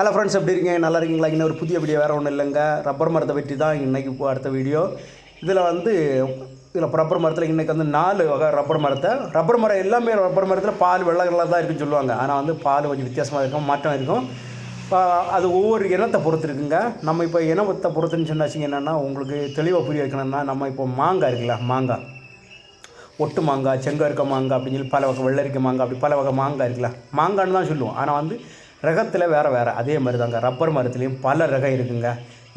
Hello friends எப்படி இருக்கீங்க? நல்லா இருக்கீங்களா? இன்னும் ஒரு புதிய வீடியோ வேறு ஒன்றும் இல்லைங்க. ரப்பர் மரத்தை வெட்டி தான் இன்றைக்கி அடுத்த வீடியோ இதில் வந்து இதில் ரப்பர் மரத்தில் இன்றைக்கி வந்து நாலு வகை ரப்பர் மரத்தை. ரப்பர் மரம் எல்லாமே ரப்பர் மரத்தில் பால் வெள்ளை கலர் தான் இருக்குன்னு சொல்லுவாங்க. ஆனால் வந்து பால் கொஞ்சம் வித்தியாசமாக இருக்கும் மாற்றம் இருக்கும். அது ஒவ்வொரு இனத்தை பொறுத்து இருக்குங்க. நம்ம இப்போ இனத்தை பொறுத்துன்னு சொன்னாச்சிங்க என்னென்னா உங்களுக்கு தெளிவாக புரிய வைக்கணும்னா நம்ம இப்போ மாங்காய் இருக்குல்ல மாங்காய் ஒட்டு மாங்காய் செங்கருக்க மாங்காய் அப்படின்னு சொல்லி பல வகை வெள்ளரிக்க மாங்காய் அப்படி பல வகை மாங்காய் இருக்குல்ல. மாங்கான்னு தான் சொல்லுவோம். ஆனால் வந்து ரகத்தில் வேறு வேறு. அதே மாதிரி தாங்க ரப்பர் மரத்துலேயும் பல ரகம் இருக்குங்க.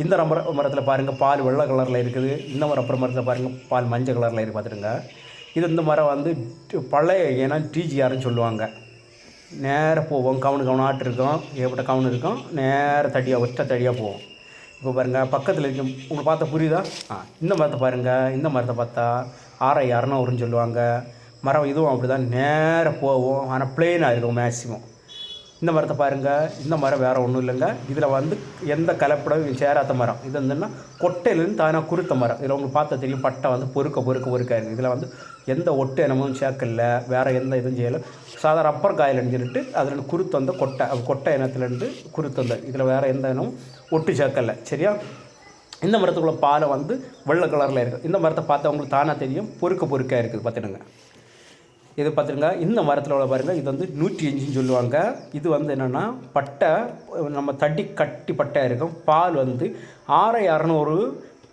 இந்த ரப்பர் மரத்தில் பாருங்கள் பால் வெள்ளை கலரில் இருக்குது. இந்த ரப்பர் மரத்தில் பாருங்கள் பால் மஞ்சள் கலரில் இருக்குது பார்த்துருங்க இது இந்த மரம் வந்து பழைய ஏன்னா டிஜிஆர்னு சொல்லுவாங்க. நேராக போவோம். கவுனு கவுனு ஆட்டு இருக்கும். ஏகப்பட்ட கவுனு இருக்கும். நேராக தடியாக ஒற்றை தடியாக போவோம். இப்போ பாருங்கள் பக்கத்தில் இருக்கும் உங்களுக்கு பார்த்தா புரியுதா? ஆ இந்த மரத்தை பாருங்கள் இந்த மரத்தை பார்த்தா ஆரை வரும்னு சொல்லுவாங்க. மரம் இதுவும் அப்படி தான் நேராக போவோம் ஆனால் பிளெயினாக இருக்கும் மேக்ஸிமம் இந்த மரத்தை பாருங்கள் இந்த மரம் வேறு ஒன்றும் இல்லைங்க. இதில் வந்து எந்த கலப்படமும் சேராத மரம். இது வந்துன்னா கொட்டையிலேருந்து தானாக குருத்த மரம். இதில் உங்களுக்கு பார்த்தா தெரியும் பட்டை வந்து பொறுக்க பொறுக்க பொறுக்க இருக்குது இதில் வந்து எந்த ஒட்டு இனமும் சேர்க்கல வேறு எந்த இதுவும் செய்யலை. சாதாரண ரப்பர் காயில்னு சொல்லிட்டு அதில் குருத்து வந்த கொட்டை கொட்டை இனத்துலேருந்து குருத்து வந்த இதில் வேறு எந்த இனமும் ஒட்டு சேர்க்கல. சரியா? இந்த மரத்துக்குள்ள பாலை வந்து வெள்ளை கலரில் இருக்குது இந்த மரத்தை பார்த்தா உங்களுக்கு தானாக தெரியும் பொறுக்க பொறுக்க இருக்குது. பார்த்துடுங்க இது பார்த்துருங்க இந்த மரத்தில் உள்ள பாருங்கள் இது வந்து நூற்றி அஞ்சுன்னு சொல்லுவாங்க. இது வந்து என்னென்னா பட்டை நம்ம தட்டி கட்டி பட்டை இருக்கும். பால் வந்து ஆறு இரநூறு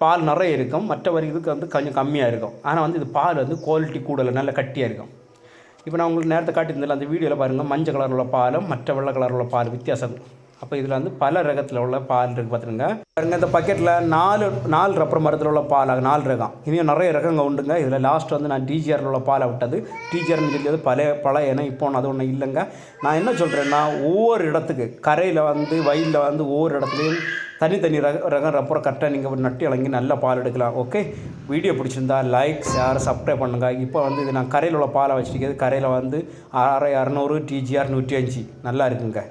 பால் நிறைய இருக்கும். மற்றவர் இதுக்கு வந்து கொஞ்சம் கம்மியாக இருக்கும். ஆனால் வந்து இது பால் வந்து குவாலிட்டி கூடலை நல்ல கட்டியாக இருக்கும். இப்போ நான் உங்களுக்கு நேரத்தை காட்டியிருந்தேன் அந்த வீடியோவில் பாருங்கள் மஞ்சள் கலரில் உள்ள பாலும் மற்ற வெள்ளை கலரில் உள்ள பால் வித்தியாசம். அப்போ இதில் வந்து பல ரகத்தில் உள்ள பால் இருக்குது பார்த்துருங்க பாருங்க இந்த பக்கெட்டில் நாலு நாலு ரப்பர் மரத்தில் உள்ள பால் நாலு ரகம். இனியும் நிறைய ரகங்க உண்டுங்க. இதில் லாஸ்ட் வந்து நான் டிஜிஆரில் உள்ள பாலை விட்டது. டிஜிஆர்னு சொல்லியது பழைய பழைய இனம். இப்போ ஒன்று அது ஒன்றும் இல்லைங்க. நான் என்ன சொல்கிறேன்னா ஒவ்வொரு இடத்துக்கு கரையில் வந்து வயலில் வந்து ஒவ்வொரு இடத்துலையும் தனித்தனி ரக ரகம் ரப்பரை கரெக்டாக நீங்கள் நட்டு இறங்கி நல்ல பால் எடுக்கலாம். ஓகே வீடியோ பிடிச்சிருந்தா லைக் ஷேர் சப்ஸ்கிரைப் பண்ணுங்கள் இப்போ வந்து இது நான் கரையில் உள்ள பாலை வச்சுருக்கிறது கரையில் வந்து ஆறு இரநூறு டிஜிஆர் நூற்றி அஞ்சு. நல்லா இருக்குங்க.